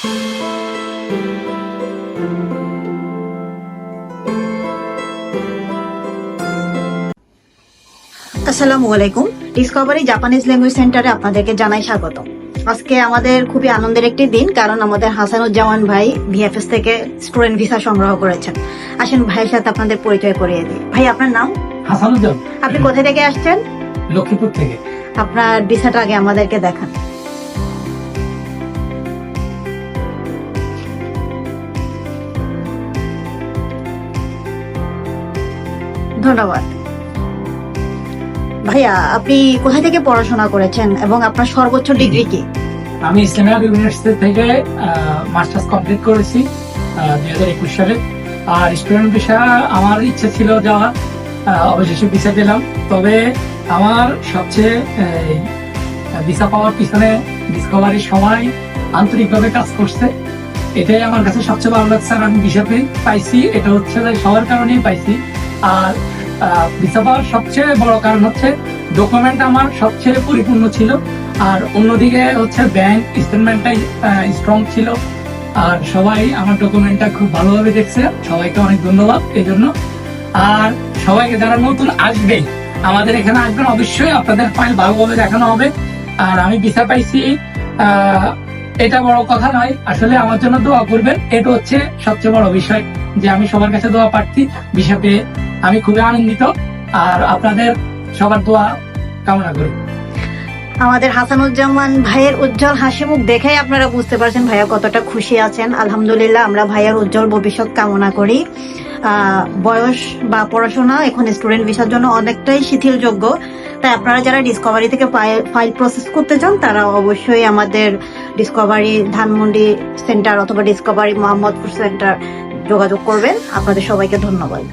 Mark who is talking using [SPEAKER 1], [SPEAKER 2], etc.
[SPEAKER 1] আসসালামু আলাইকুম। Discovery Japanese language সেন্টারে আপনাদেরকে জানাই স্বাগত। আজকে আমাদের খুবই আনন্দের একটি দিন কারণ আমাদের হাসানুজ্জামান ভাই ভিএফএস থেকে স্টুডেন্ট ভিসা সংগ্রহ করেছেন। আসেন ভাইয়ের সাথে আপনাদের পরিচয় করিয়ে দিই। ভাই আপনার নাম?
[SPEAKER 2] হাসানুজ্জাম
[SPEAKER 1] আপনি কোথা থেকে আসছেন?
[SPEAKER 2] লক্ষ্মীপুর থেকে।
[SPEAKER 1] আপনার ভিসাটা আগে আমাদেরকে দেখান। ধন্যবাদ। ভাইয়া, আপনি কোথা থেকে পড়াশোনা করেছেন এবং আপনার সর্বোচ্চ ডিগ্রি কি?
[SPEAKER 2] আমি ইসলামিয়া ইউনিভার্সিটি থেকে মাস্টার্স কমপ্লিট করেছি দুই হাজার একুশ সালে। আর স্টুডেন্ট ভিসা আমার ইচ্ছে ছিল যাওয়া অবশেষে ভিসা দিলাম তবে আমার সবচেয়ে ভিসা পাওয়ার পিছনে ডিসকভারির সময় আন্তরিকভাবে কাজ করছে। এটাই আমার কাছে সবচেয়ে ভালো লাগছে আর আমি ভিসা পাইছি। এটা হচ্ছে সবার কারণেই পাইছি। আর ভিসা পাওয়ার সবচেয়ে বড় কারণ হচ্ছে ডকুমেন্ট আমার সবচেয়ে পরিপূর্ণ ছিল। আর অন্যদিকে হচ্ছে ব্যাংক স্টেটমেন্টটাই স্ট্রং ছিল। আর সবাই আমার ডকুমেন্টটা খুব ভালোভাবে দেখছে। সবাইকে অনেক ধন্যবাদ এই জন্য আর সবাইকে যারা নতুন আসবে, আমাদের এখানে আসবেন, অবশ্যই আপনাদের ফাইল ভালোভাবে দেখানো হবে। আর আমি ভিসা পাইছি এটা বড় কথা নয়। আসলে আমার জন্য দোয়া করবেন। এটা হচ্ছে সবচেয়ে বড় বিষয় যে আমি সবার কাছে দোয়া প্রার্থী। ভিসা পেয়ে আমি খুবই আনন্দিত, আর আপনাদের সবার দোয়া কামনা করি।
[SPEAKER 1] আমাদের হাসানুজ্জামান ভাইয়ের উজ্জ্বল হাসি মুখ দেখেই আপনারা বুঝতে পারছেন ভাইয়া কতটা খুশি আছেন। আলহামদুলিল্লাহ, আমরা ভাইয়ার উজ্জ্বল ভবিষ্যৎ কামনা করি। বয়স বা পড়াশোনা এখন স্টুডেন্ট ভিসার জন্য অনেকটাই শিথিলযোগ্য। তাই আপনারা যারা ডিসকভারি থেকে ফাইল প্রসেস করতে চান, তারা অবশ্যই আমাদের ডিসকভারি ধানমন্ডি সেন্টার অথবা ডিসকভারি মোহাম্মদপুর সেন্টার যোগাযোগ করবেন। আপনাদের সবাইকে ধন্যবাদ।